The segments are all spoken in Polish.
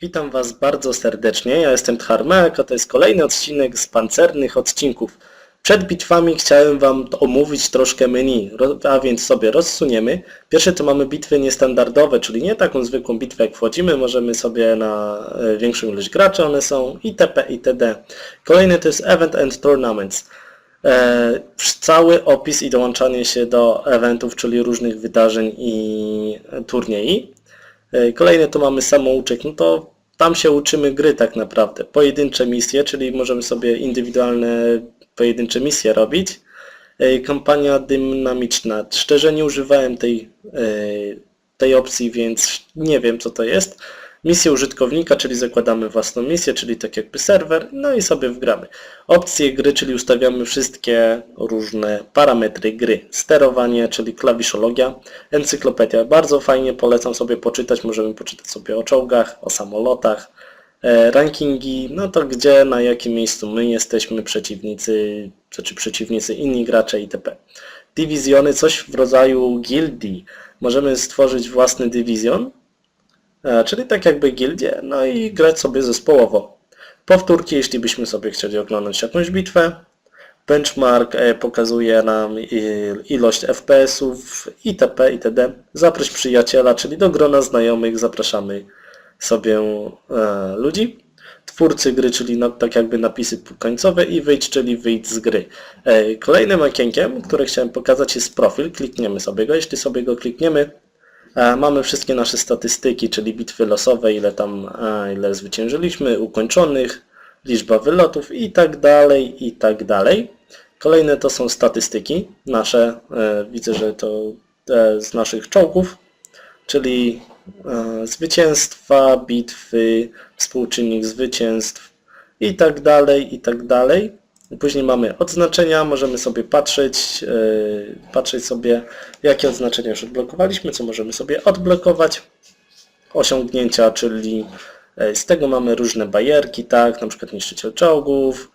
Witam Was bardzo serdecznie. Ja jestem Tharmeek, a to jest kolejny odcinek z pancernych odcinków. Przed bitwami chciałem Wam omówić troszkę menu, a więc sobie rozsuniemy. Pierwsze to mamy bitwy niestandardowe, czyli nie taką zwykłą bitwę jak wchodzimy, możemy sobie na e, większą ilość graczy one są, itp. itd. Kolejny to jest Event and Tournaments. E, cały opis i dołączanie się do eventów, czyli różnych wydarzeń i turniej. E, Kolejne to mamy samouczek, no to tam się uczymy gry tak naprawdę. Pojedyncze misje, czyli możemy sobie indywidualne pojedyncze misje robić. E, Kampania dynamiczna. Szczerze nie używałem tej, e, tej opcji, więc nie wiem co to jest. Misje użytkownika, czyli zakładamy własną misję, czyli tak jakby serwer, no i sobie wgramy. Opcje gry, czyli ustawiamy wszystkie różne parametry gry. Sterowanie, czyli klawiszologia, encyklopedia. Bardzo fajnie polecam sobie poczytać, możemy poczytać sobie o czołgach, o samolotach, e, rankingi, no to gdzie, na jakim miejscu my jesteśmy, przeciwnicy, czy, czy przeciwnicy, inni gracze itp. Dywizjony, coś w rodzaju gildii. Możemy stworzyć własny dywizjon, czyli tak jakby gildie, no i grać sobie zespołowo. Powtórki, jeśli byśmy sobie chcieli oglądać jakąś bitwę. Benchmark e, pokazuje nam ilość FPS-ów, itp. itd. Zaproś przyjaciela, czyli do grona znajomych zapraszamy sobie e, ludzi. Twórcy gry, czyli tak jakby napisy końcowe i wyjdź, czyli wyjdź z gry. E, kolejnym okienkiem, które chciałem pokazać jest profil. Klikniemy sobie go. Jeśli sobie go klikniemy, E, Mamy wszystkie nasze statystyki, czyli bitwy losowe, ile tam, e, ile zwyciężyliśmy, ukończonych, liczba wylotów i tak dalej, i tak dalej. Kolejne to są statystyki nasze, e, widzę, że to e, z naszych czołgów, czyli e, zwycięstwa, bitwy, współczynnik zwycięstw i tak dalej, i tak dalej. Później mamy odznaczenia, możemy sobie patrzeć, yy, patrzeć sobie jakie odznaczenia już odblokowaliśmy, co możemy sobie odblokować. Osiągnięcia, czyli yy, z tego mamy różne bajerki, tak, na przykład niszczyciel czołgów,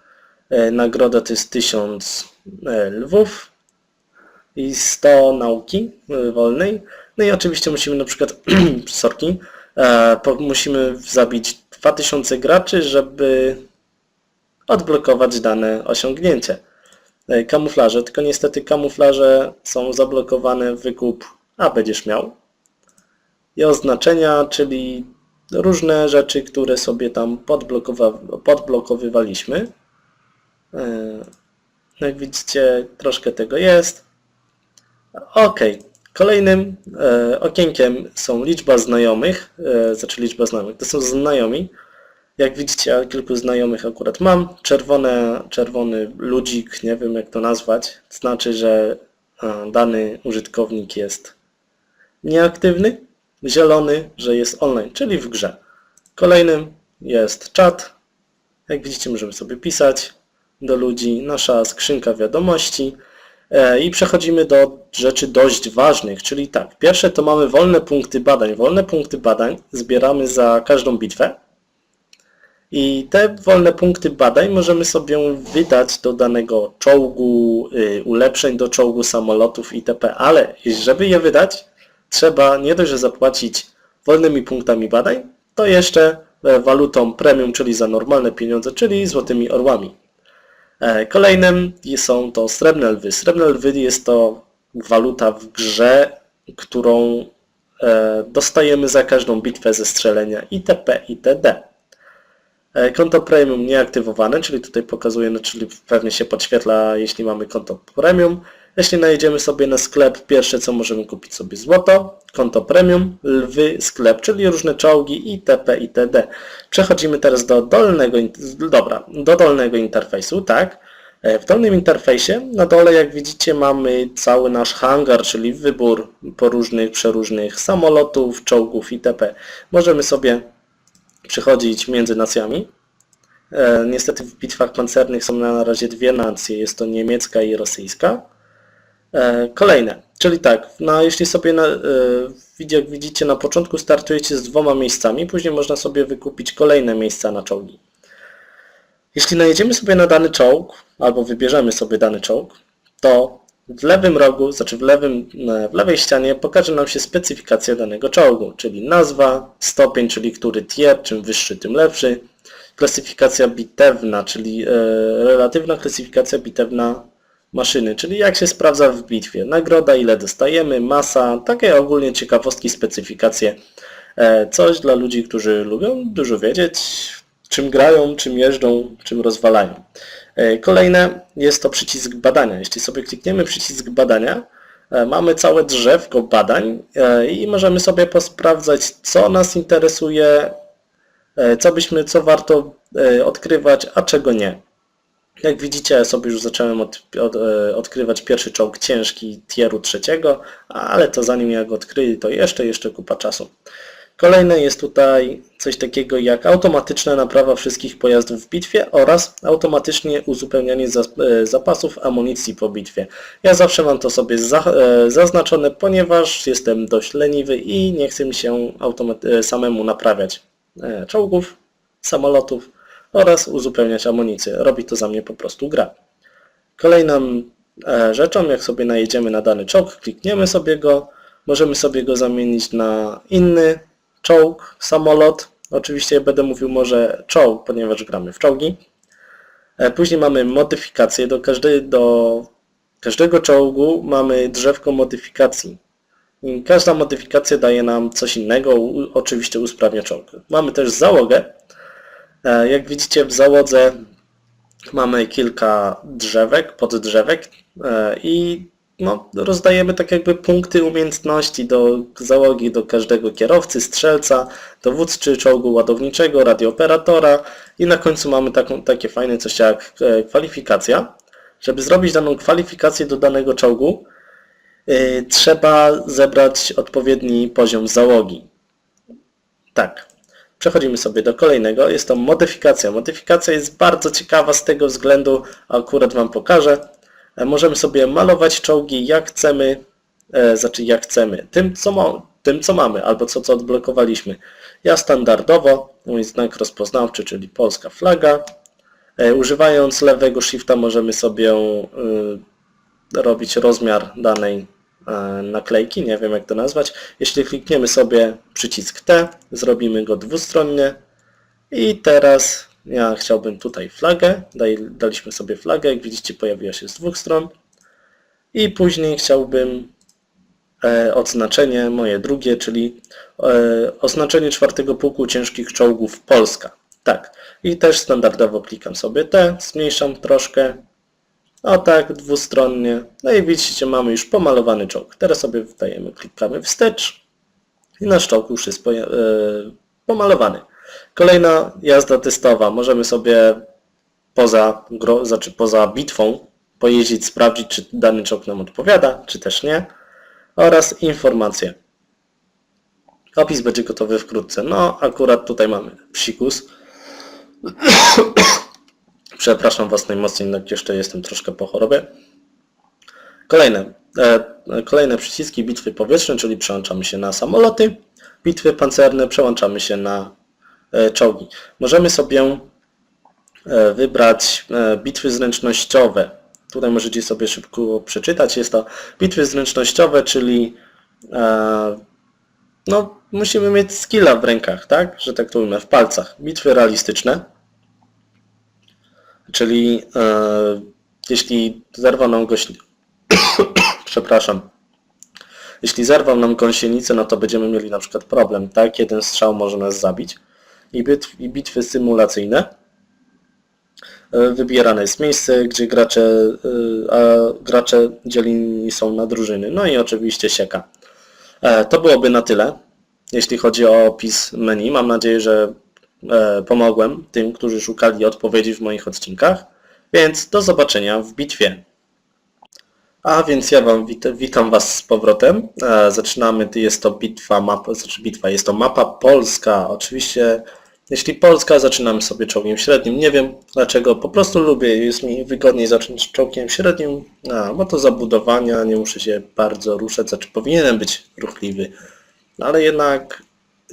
yy, nagroda to jest 1000 yy, lwów i 100 nauki wolnej. No i oczywiście musimy na przykład, sorki, e, musimy zabić 2000 graczy, żeby odblokować dane osiągnięcie. E, Kamuflaże, tylko niestety kamuflaże są zablokowane w wykup, a będziesz miał. I oznaczenia, czyli różne rzeczy, które sobie tam podblokowywaliśmy. E, Jak widzicie, troszkę tego jest. Ok. Kolejnym e, okienkiem są liczba znajomych, znaczy liczba znajomych, to są znajomi. Jak widzicie, kilku znajomych akurat mam. Czerwone, czerwony ludzik, nie wiem jak to nazwać, znaczy, że e, dany użytkownik jest nieaktywny. Zielony, że jest online, czyli w grze. Kolejnym jest czat. Jak widzicie, możemy sobie pisać do ludzi. Nasza skrzynka wiadomości. E, I przechodzimy do rzeczy dość ważnych, czyli tak, pierwsze to mamy wolne punkty badań. Wolne punkty badań zbieramy za każdą bitwę. I te wolne punkty badań możemy sobie wydać do danego czołgu, y, ulepszeń do czołgu, samolotów itp. Ale żeby je wydać, trzeba nie dość, że zapłacić wolnymi punktami badań, to jeszcze e, walutą premium, czyli za normalne pieniądze, czyli złotymi orłami. E, Kolejnym są to srebrne lwy. Srebrne lwy jest to waluta w grze, którą e, dostajemy za każdą bitwę ze strzelenia itp. itd. E, Konto premium nieaktywowane, czyli tutaj pokazuje, no, czyli pewnie się podświetla, jeśli mamy konto premium. Jeśli najedziemy sobie na sklep, pierwsze co możemy kupić sobie złoto, konto premium, lwy, sklep, czyli różne czołgi itp. itd. Przechodzimy teraz do dolnego, dobra, do dolnego interfejsu, tak. E, W dolnym interfejsie na dole jak widzicie mamy cały nasz hangar, czyli wybór poróżnych, przeróżnych samolotów, czołgów itp. Możemy sobie przechodzić między nacjami. E, Niestety w bitwach pancernych są na razie dwie nacje, jest to niemiecka i rosyjska. E, Kolejne, czyli tak, no, jeśli sobie na, e, jak widzicie na początku startujecie z dwoma miejscami, później można sobie wykupić kolejne miejsca na czołgi. Jeśli najedziemy sobie na dany czołg, albo wybierzemy sobie dany czołg, to w lewym rogu, znaczy w, lewym, w lewej ścianie pokaże nam się specyfikacja danego czołgu, czyli nazwa, stopień, czyli który tier, czym wyższy, tym lepszy, klasyfikacja bitewna, czyli e, relatywna klasyfikacja bitewna maszyny, czyli jak się sprawdza w bitwie, nagroda, ile dostajemy, masa, takie ogólnie ciekawostki, specyfikacje, e, coś dla ludzi, którzy lubią dużo wiedzieć, czym grają, czym jeżdżą, czym rozwalają. E, Kolejne jest to przycisk badania. Jeśli sobie klikniemy przycisk badania, e, mamy całe drzewko badań e, i możemy sobie posprawdzać, co nas interesuje, co byśmy, co warto odkrywać, a czego nie. Jak widzicie, sobie już zacząłem od, od, odkrywać pierwszy czołg ciężki tieru trzeciego, ale to zanim ja go odkryję, to jeszcze, jeszcze kupa czasu. Kolejne jest tutaj coś takiego jak automatyczna naprawa wszystkich pojazdów w bitwie oraz automatycznie uzupełnianie e, zapasów amunicji po bitwie. Ja zawsze mam to sobie e, zaznaczone, ponieważ jestem dość leniwy i nie chcę mi się e, samemu naprawiać czołgów, samolotów oraz uzupełniać amunicję. Robi to za mnie po prostu gra. Kolejną rzeczą, jak sobie najedziemy na dany czołg, klikniemy sobie go, możemy sobie go zamienić na inny czołg, samolot. Oczywiście będę mówił może czołg, ponieważ gramy w czołgi. E, Później mamy modyfikacje. Do, każdej, do każdego czołgu mamy drzewko modyfikacji. Każda modyfikacja daje nam coś innego, oczywiście usprawnia czołg. Mamy też załogę. E, Jak widzicie w załodze mamy kilka drzewek, poddrzewek e, i no, rozdajemy tak jakby punkty umiejętności do załogi do każdego kierowcy, strzelca, dowódcy czołgu ładowniczego, radiooperatora i na końcu mamy taką, takie fajne coś jak e, kwalifikacja. Żeby zrobić daną kwalifikację do danego czołgu, e, trzeba zebrać odpowiedni poziom załogi. Tak. Przechodzimy sobie do kolejnego. Jest to modyfikacja. Modyfikacja jest bardzo ciekawa z tego względu, akurat Wam pokażę. E, Możemy sobie malować czołgi jak chcemy, e, znaczy jak chcemy, tym co, ma, tym co mamy albo co, co odblokowaliśmy. Ja standardowo, mój znak rozpoznawczy, czyli polska flaga. E, Używając lewego shifta możemy sobie robić rozmiar danej naklejki, nie wiem jak to nazwać. Jeśli klikniemy sobie przycisk T, zrobimy go dwustronnie i teraz ja chciałbym tutaj flagę, daliśmy sobie flagę, jak widzicie pojawiła się z dwóch stron i później chciałbym e, odznaczenie moje drugie, czyli e, oznaczenie czwartego pułku ciężkich czołgów Polska. Tak. I też standardowo klikam sobie T, zmniejszam troszkę. O tak, dwustronnie. No i widzicie, mamy już pomalowany czołg. Teraz sobie wdajemy, klikamy wstecz i nasz czołg już jest e, pomalowany. Kolejna jazda testowa. Możemy sobie poza, gro, znaczy poza bitwą pojeździć, sprawdzić, czy dany czołg nam odpowiada, czy też nie. Oraz informacje. Opis będzie gotowy wkrótce. No, akurat tutaj mamy psikus. Przepraszam Was najmocniej, no jeszcze jestem troszkę po chorobie. Kolejne, e, kolejne przyciski bitwy powietrzne, czyli przełączamy się na samoloty. Bitwy pancerne przełączamy się na e, czołgi. Możemy sobie e, wybrać e, bitwy zręcznościowe. Tutaj możecie sobie szybko przeczytać. Jest to bitwy zręcznościowe, czyli e, no, musimy mieć skilla w rękach, tak? Że tak to ujmę, w palcach. Bitwy realistyczne, czyli e, jeśli zerwał nam goś... Przepraszam. Jeśli zerwał nam gąsienicę, no to będziemy mieli na przykład problem, tak? Jeden strzał może nas zabić. I, bitw, i bitwy symulacyjne. E, Wybierane jest miejsce, gdzie gracze, e, a gracze dzieleni są na drużyny. No i oczywiście sieka. E, To byłoby na tyle, jeśli chodzi o opis menu. Mam nadzieję, że pomogłem tym, którzy szukali odpowiedzi w moich odcinkach. Więc do zobaczenia w bitwie. A więc ja Wam wit witam Was z powrotem. Zaczynamy, jest to bitwa, mapa, znaczy bitwa, jest to mapa polska. Oczywiście, jeśli Polska, zaczynamy sobie czołgiem średnim. Nie wiem dlaczego, po prostu lubię, jest mi wygodniej zacząć czołgiem średnim, a, bo to zabudowania, nie muszę się bardzo ruszać, znaczy powinienem być ruchliwy, no, ale jednak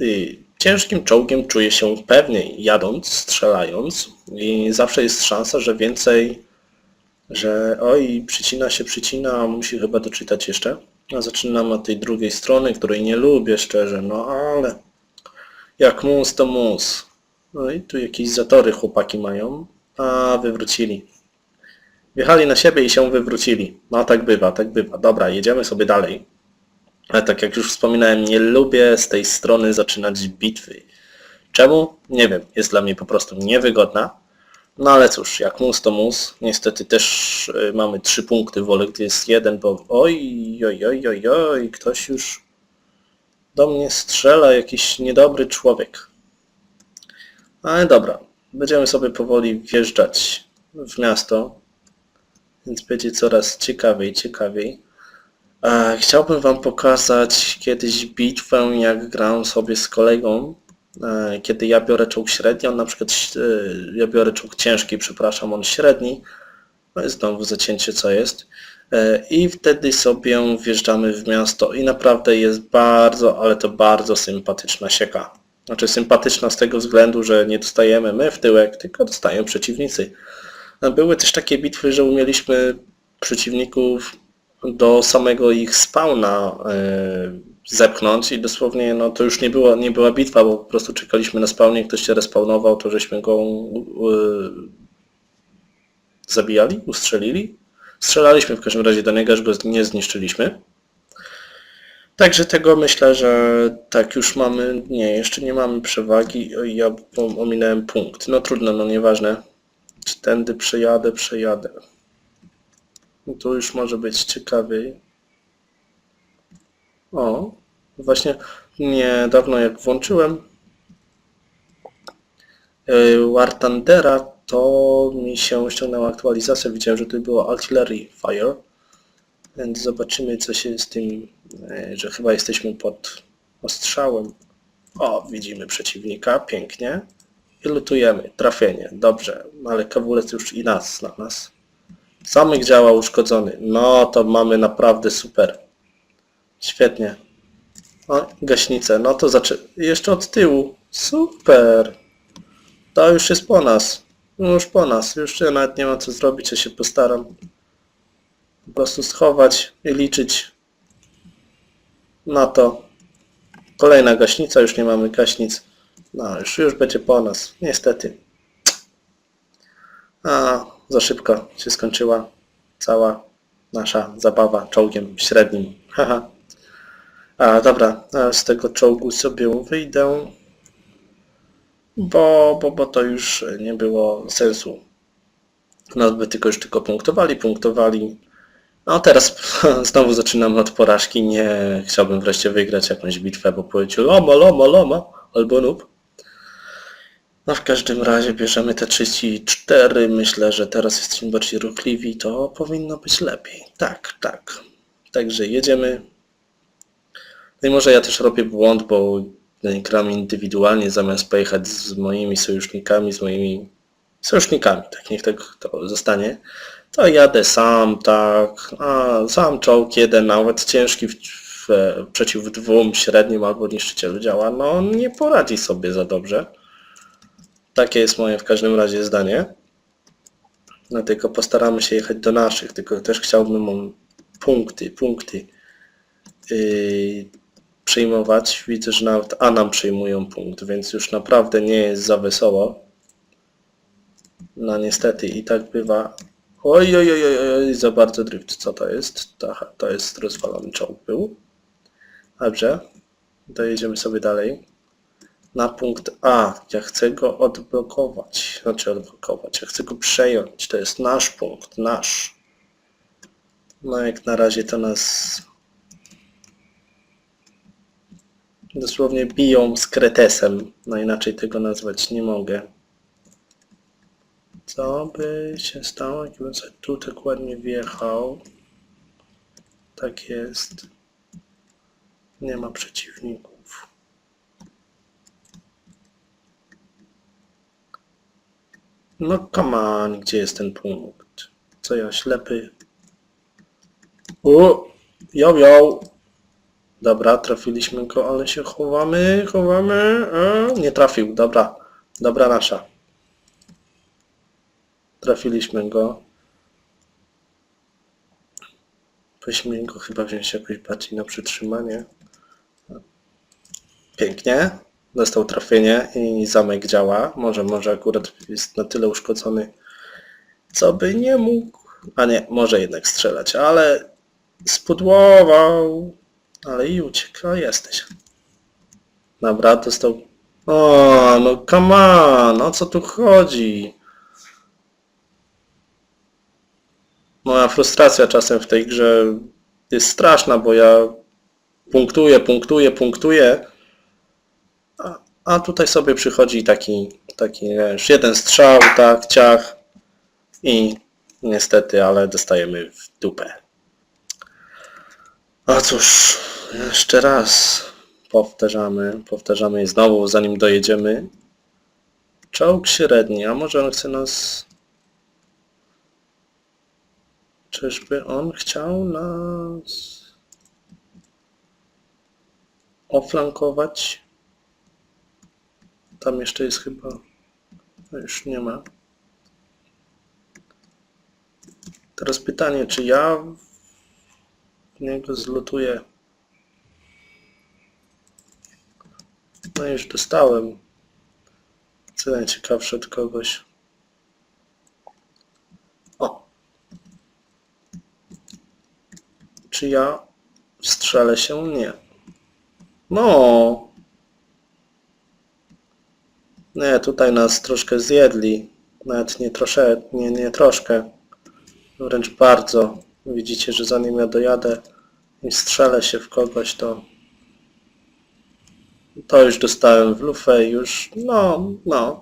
y, ciężkim czołgiem czuję się pewniej, jadąc, strzelając i zawsze jest szansa, że więcej że oj, przycina się, przycina, musi chyba doczytać jeszcze. A zaczynam od tej drugiej strony, której nie lubię szczerze, no ale jak mus to mus. No i tu jakieś zatory chłopaki mają, a wywrócili. Wjechali na siebie i się wywrócili. No tak bywa, tak bywa. Dobra, jedziemy sobie dalej. Ale tak jak już wspominałem, nie lubię z tej strony zaczynać bitwy. Czemu? Nie wiem. Jest dla mnie po prostu niewygodna. No ale cóż, jak mus to mus. Niestety też y, mamy trzy punkty, wolę gdy jest jeden, bo oj, oj, oj, oj, oj, ktoś już do mnie strzela, jakiś niedobry człowiek. Ale dobra, będziemy sobie powoli wjeżdżać w miasto, więc będzie coraz ciekawiej, ciekawiej. Chciałbym Wam pokazać kiedyś bitwę, jak grałem sobie z kolegą, e, kiedy ja biorę czołg średni, on na przykład, e, ja biorę czołg ciężki, przepraszam, on średni, no jest znowu zacięcie co jest, E, i wtedy sobie wjeżdżamy w miasto i naprawdę jest bardzo, ale to bardzo sympatyczna sieka. Znaczy sympatyczna z tego względu, że nie dostajemy my w tyłek, tylko dostają przeciwnicy. Były też takie bitwy, że umieliśmy przeciwników do samego ich spawna e, zepchnąć i dosłownie no to już nie była, nie była bitwa, bo po prostu czekaliśmy na spawnie, ktoś się respawnował, to żeśmy go e, zabijali, ustrzelili. Strzelaliśmy w każdym razie do niego, aż go nie zniszczyliśmy. Także tego myślę, że tak już mamy, nie, jeszcze nie mamy przewagi, ja ominąłem punkt. No trudno, no nieważne. Czy tędy przejadę, przejadę. Tu już może być ciekawiej. O, właśnie niedawno jak włączyłem yy, War Thundera, to mi się ściągnęła aktualizacja, widziałem, że tu było Artillery Fire. Więc zobaczymy co się z tym, e, że chyba jesteśmy pod ostrzałem. O, widzimy przeciwnika, pięknie. I lutujemy, trafienie, dobrze, ale kawulec już i nas na nas. Samych działa uszkodzony. No to mamy naprawdę super. Świetnie. O, gaśnicę, no to zaczy... Jeszcze od tyłu. Super. To już jest po nas. No Już po nas. Już nawet nie ma co zrobić, ja się postaram po prostu schować i liczyć na to. Kolejna gaśnica, już nie mamy gaśnic. No, już, już będzie po nas, niestety. A, za szybko się skończyła cała nasza zabawa czołgiem średnim. Haha. A, dobra, z tego czołgu sobie wyjdę, bo, bo, bo to już nie było sensu. No, by tylko już tylko punktowali, punktowali. No teraz znowu zaczynamy od porażki. Nie chciałbym wreszcie wygrać jakąś bitwę, bo powiedział loma, loma, loma, albo noob. No w każdym razie bierzemy te 34. Myślę, że teraz jesteśmy bardziej ruchliwi. To powinno być lepiej. Tak, tak. Także jedziemy. No i może ja też robię błąd, bo gram indywidualnie zamiast pojechać z moimi sojusznikami, z moimi sojusznikami. Tak niech tak to zostanie to jadę sam, tak, a sam czołg jeden, nawet ciężki w, w, przeciw dwóm średnim albo niszczycielu działa, no nie poradzi sobie za dobrze. Takie jest moje w każdym razie zdanie. Dlatego postaramy się jechać do naszych, tylko też chciałbym punkty, punkty yy, przyjmować. Widzę, że nawet A nam przyjmują punkt, więc już naprawdę nie jest za wesoło. No niestety i tak bywa Oj, oj, oj, oj, oj, za bardzo drift. Co to jest? Aha, to jest rozwalony czołg był. Dobrze. Dojedziemy sobie dalej. Na punkt A. Ja chcę go odblokować. Znaczy odblokować. Ja chcę go przejąć. To jest nasz punkt. Nasz. No jak na razie to nas dosłownie biją z kretesem. No inaczej tego nazwać nie mogę. Co by się stało, jakbym sobie tu tak ładnie wjechał? Tak jest. Nie ma przeciwników. No come on, gdzie jest ten punkt? Co ja, ślepy? O! Ją, ją! Dobra, trafiliśmy go, ale się chowamy, chowamy. A, nie trafił, dobra. Dobra nasza. Trafiliśmy go. Powinniśmy go chyba wziąć jakoś bardziej na przytrzymanie. Pięknie. Dostał trafienie i zamek działa. Może, może akurat jest na tyle uszkodzony, co by nie mógł. A nie, może jednak strzelać, ale spudłował. Ale i ucieka, jesteś. Dobra, dostał... O, no come on, o co tu chodzi? Moja frustracja czasem w tej grze jest straszna, bo ja punktuję, punktuję, punktuję, a, a tutaj sobie przychodzi taki, taki wiesz, jeden strzał, tak, ciach i niestety, ale dostajemy w dupę. A cóż, jeszcze raz powtarzamy, powtarzamy i znowu, zanim dojedziemy. Czołg średni, a może on chce nas... Czyżby on chciał nas oflankować? Tam jeszcze jest chyba... No już nie ma. Teraz pytanie, czy ja w niego zlutuję? No już dostałem. Co najciekawsze od kogoś. Czy ja strzelę się? Nie. No! Nie, tutaj nas troszkę zjedli. Nawet nie trosze, nie, nie troszkę. Wręcz bardzo. Widzicie, że zanim ja dojadę i strzelę się w kogoś, to to już dostałem w lufę już, no, no.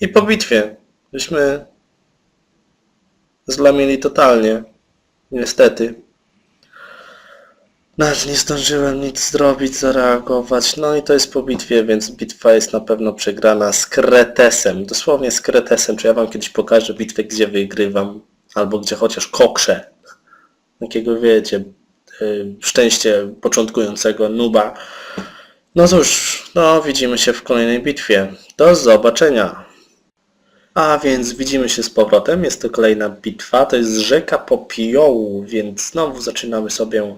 I po bitwie żeśmy zlamili totalnie. Niestety. Nawet nie zdążyłem nic zrobić, zareagować. No i to jest po bitwie, więc bitwa jest na pewno przegrana z Kretesem. Dosłownie z Kretesem. Czy ja wam kiedyś pokażę bitwę, gdzie wygrywam? Albo gdzie chociaż kokrzę. Takiego wiecie, y, szczęście początkującego nuba. No cóż, no widzimy się w kolejnej bitwie. Do zobaczenia. A więc widzimy się z powrotem. Jest to kolejna bitwa. To jest rzeka Popiołu, więc znowu zaczynamy sobie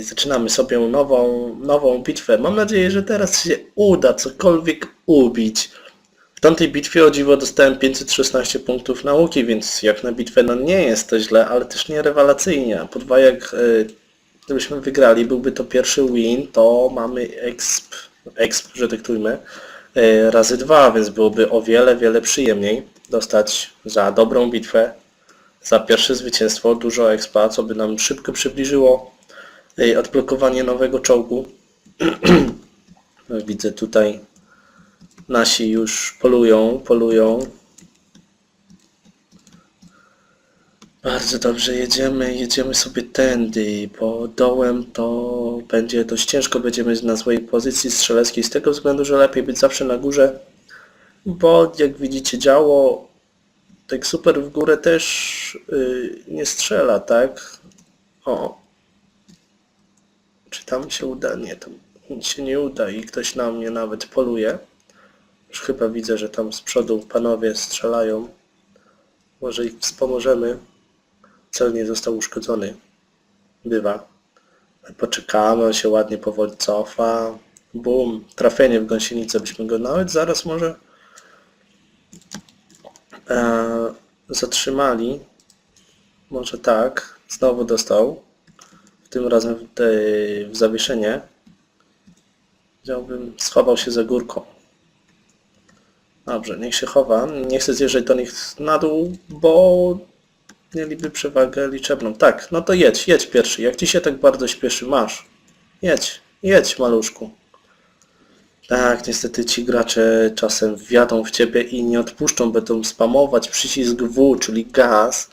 zaczynamy sobie nową, nową bitwę. Mam nadzieję, że teraz się uda cokolwiek ubić. W tamtej bitwie o dziwo dostałem 516 punktów nauki, więc jak na bitwę no nie jest to źle, ale też nie rewelacyjnie. Podwajak yy, gdybyśmy wygrali, byłby to pierwszy win, to mamy exp, exp że dyktujmy, e, razy dwa, więc byłoby o wiele, wiele przyjemniej dostać za dobrą bitwę, za pierwsze zwycięstwo, dużo expa, co by nam szybko przybliżyło odblokowanie nowego czołgu. Widzę tutaj nasi już polują, polują. Bardzo dobrze, jedziemy, jedziemy sobie tędy, bo dołem to będzie dość ciężko, będziemy na złej pozycji strzeleckiej z tego względu, że lepiej być zawsze na górze, bo jak widzicie działo tak super w górę też yy, nie strzela, tak? O. Czy tam się uda? Nie, tam się nie uda i ktoś na mnie nawet poluje. Już chyba widzę, że tam z przodu panowie strzelają. Może ich wspomożemy cel nie został uszkodzony. Bywa. Poczekamy, on się ładnie powoli cofa. Bum, trafienie w gąsienicę, byśmy go nawet zaraz może e, zatrzymali. Może tak. Znowu dostał. Tym razem w, w zawieszenie. Chciałbym, schował się za górką. Dobrze, niech się chowa. Nie chcę zjeżdżać do nich na dół, bo mieliby przewagę liczebną. Tak, no to jedź, jedź pierwszy. Jak ci się tak bardzo śpieszy, masz. Jedź, jedź maluszku. Tak, niestety ci gracze czasem wjadą w ciebie i nie odpuszczą, będą spamować przycisk W, czyli gaz,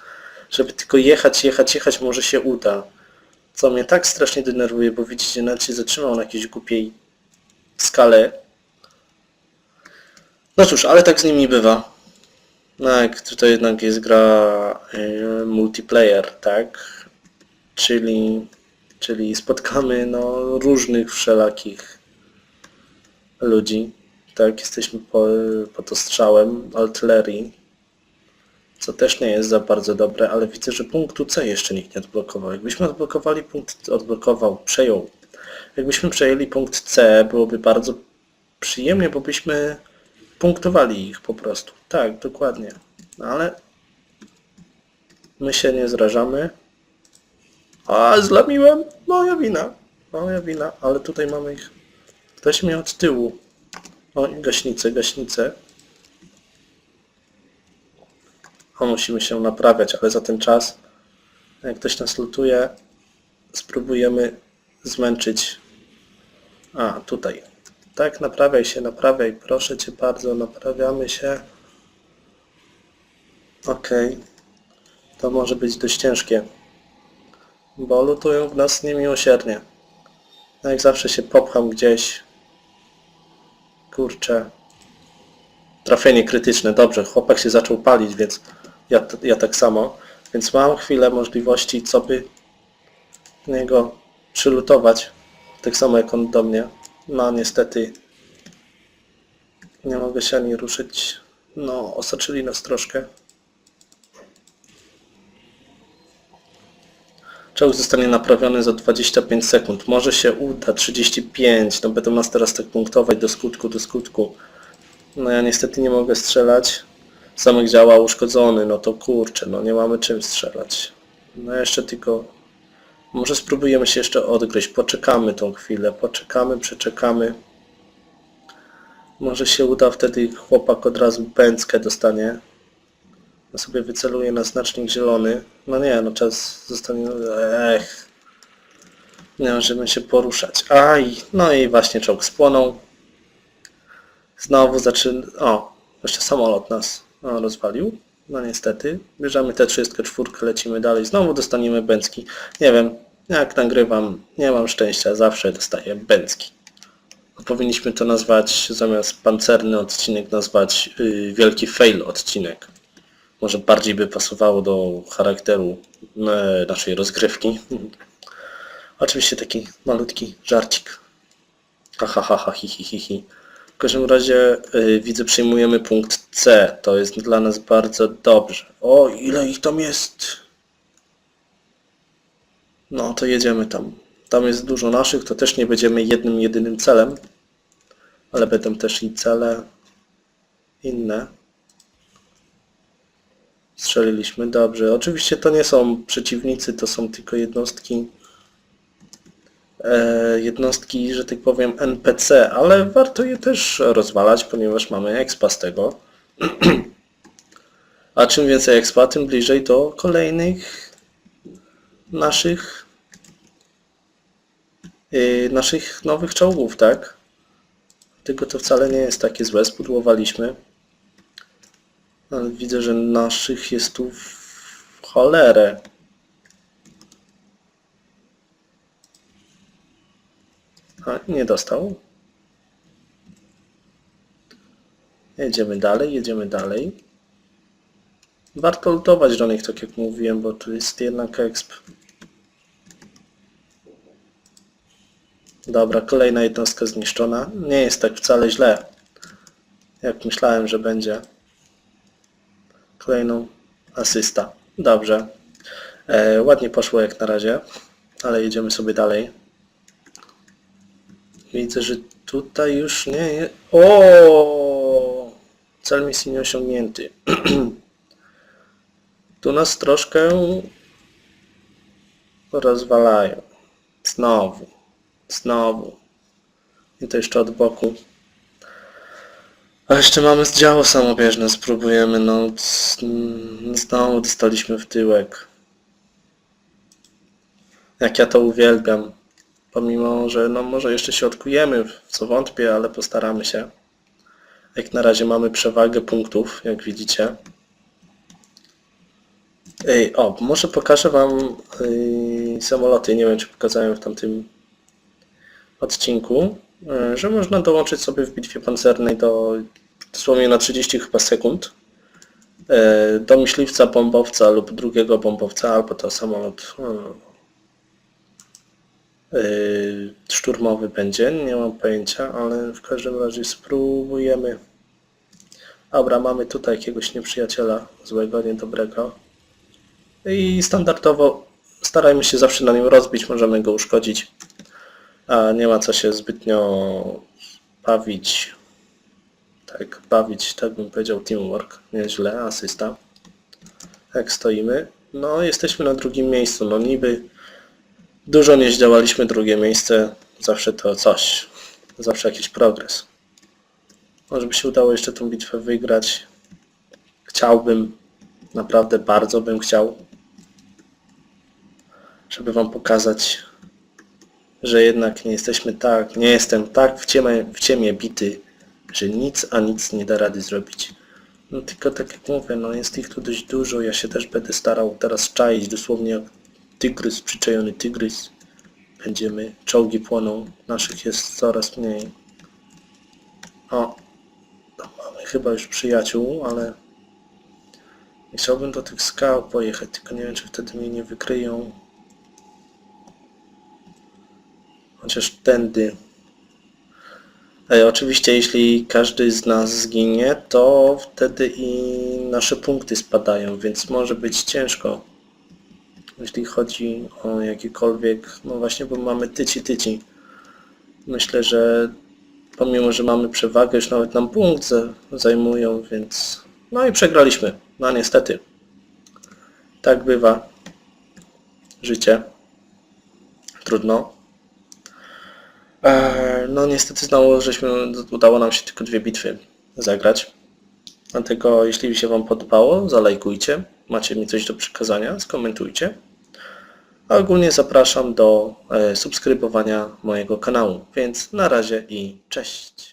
żeby tylko jechać, jechać, jechać, może się uda. Co mnie tak strasznie denerwuje, bo widzicie, nawet się zatrzymał na jakiejś głupiej skale. No cóż, ale tak z nimi bywa. No jak tutaj jednak jest gra y, multiplayer, tak? Czyli, czyli spotkamy no, różnych wszelakich ludzi. Tak, jesteśmy po, pod ostrzałem artylerii. Co też nie jest za bardzo dobre, ale widzę, że punktu C jeszcze nikt nie odblokował. Jakbyśmy odblokowali punkt, odblokował, przejął. Jakbyśmy przejęli punkt C, byłoby bardzo przyjemnie, bo byśmy punktowali ich po prostu. Tak, dokładnie. No ale my się nie zrażamy. A, zlamiłem! Moja wina. Moja wina, ale tutaj mamy ich. Ktoś mnie od tyłu. O, i gaśnicę, gaśnicę. O, musimy się naprawiać, ale za ten czas, jak ktoś nas lutuje, spróbujemy zmęczyć. A, tutaj. Tak, naprawiaj się, naprawiaj. Proszę Cię bardzo, naprawiamy się. Okej. To może być dość ciężkie. Bo lutują w nas niemiłosiernie. No Jak zawsze się popcham gdzieś. Kurczę. Trafienie krytyczne, dobrze, chłopak się zaczął palić, więc ja, ja tak samo. Więc mam chwilę możliwości, co by niego przylutować. Tak samo jak on do mnie. No niestety nie mogę się ani ruszyć. No, osaczyli nas troszkę. Czołg zostanie naprawiony za 25 sekund. Może się uda 35. No będą nas teraz tak punktować do skutku, do skutku. No ja niestety nie mogę strzelać. Zamek działa uszkodzony, no to kurczę, no nie mamy czym strzelać. No jeszcze tylko... Może spróbujemy się jeszcze odgryźć. Poczekamy tą chwilę. Poczekamy, przeczekamy. Może się uda, wtedy chłopak od razu pęckę dostanie. Ja sobie wyceluję na znacznik zielony. No nie, no czas zostanie... Ech. Nie możemy się poruszać. Aj, no i właśnie czołg spłonął. Znowu zaczyna... O, jeszcze samolot nas o, rozwalił. No niestety. Bierzemy te 34, lecimy dalej. Znowu dostaniemy bęcki. Nie wiem, jak nagrywam, nie mam szczęścia, zawsze dostaję bęcki. Powinniśmy to nazwać, zamiast pancerny odcinek, nazwać yy, wielki fail odcinek. Może bardziej by pasowało do charakteru e, naszej rozgrywki. Oczywiście taki malutki żarcik. Ha ha ha ha hi hi hi hi. W każdym razie y, widzę przyjmujemy punkt C. To jest dla nas bardzo dobrze. O, ile ich tam jest? No to jedziemy tam. Tam jest dużo naszych, to też nie będziemy jednym, jedynym celem. Ale będą też i cele inne. Strzeliliśmy, dobrze. Oczywiście to nie są przeciwnicy, to są tylko jednostki jednostki, że tak powiem NPC, ale warto je też rozwalać, ponieważ mamy expa z tego. A czym więcej expa, tym bliżej do kolejnych naszych yy, naszych nowych czołgów, tak? Tylko to wcale nie jest takie złe, spudłowaliśmy. Ale widzę, że naszych jest tu w cholerę. A, nie dostał. Jedziemy dalej, jedziemy dalej. Warto lutować do nich, tak jak mówiłem, bo tu jest jednak exp. Dobra, kolejna jednostka zniszczona. Nie jest tak wcale źle, jak myślałem, że będzie. Kolejną asysta. Dobrze. E, ładnie poszło jak na razie, ale jedziemy sobie dalej. Widzę, że tutaj już nie jest... O! Cel misji nieosiągnięty. tu nas troszkę rozwalają. Znowu. Znowu. I to jeszcze od boku. A jeszcze mamy zdziało samobieżne, spróbujemy, no mm, znowu dostaliśmy w tyłek. Jak ja to uwielbiam. Pomimo, że no może jeszcze się odkujemy, w co wątpię, ale postaramy się. Jak na razie mamy przewagę punktów, jak widzicie. Ej, o, może pokażę Wam yy, samoloty, nie wiem czy pokazałem w tamtym odcinku, yy, że można dołączyć sobie w bitwie pancernej do dosłownie na 30 chyba sekund yy, do myśliwca bombowca lub drugiego bombowca, albo to samolot yy, szturmowy będzie, nie mam pojęcia, ale w każdym razie spróbujemy Dobra, mamy tutaj jakiegoś nieprzyjaciela złego, niedobrego. I standardowo starajmy się zawsze na nim rozbić, możemy go uszkodzić. A nie ma co się zbytnio bawić. Tak, bawić, tak bym powiedział, teamwork. Nieźle, asysta. Jak stoimy. No, jesteśmy na drugim miejscu. No niby dużo nie zdziałaliśmy drugie miejsce. Zawsze to coś. Zawsze jakiś progres. Może by się udało jeszcze tą bitwę wygrać. Chciałbym, naprawdę bardzo bym chciał, żeby wam pokazać, że jednak nie jesteśmy tak, nie jestem tak w ciemię, w ciemię bity, że nic a nic nie da rady zrobić. No tylko tak jak mówię, no jest ich tu dość dużo, ja się też będę starał teraz czaić, dosłownie tygrys, przyczajony tygrys. Będziemy, czołgi płoną, naszych jest coraz mniej. O, mamy chyba już przyjaciół, ale nie chciałbym do tych skał pojechać, tylko nie wiem, czy wtedy mnie nie wykryją. Chociaż tędy. E, oczywiście, jeśli każdy z nas zginie, to wtedy i nasze punkty spadają, więc może być ciężko. Jeśli chodzi o jakiekolwiek, no właśnie, bo mamy tyci tyci. Myślę, że pomimo, że mamy przewagę, już nawet nam punkt za- zajmują, więc... No i przegraliśmy. No niestety. Tak bywa. Życie. Trudno. Eee, No niestety znowu żeśmy, udało nam się tylko dwie bitwy zagrać. Dlatego jeśli się Wam podobało, zalajkujcie. Macie mi coś do przekazania, skomentujcie. A ogólnie zapraszam do e, subskrybowania mojego kanału. Więc na razie i cześć.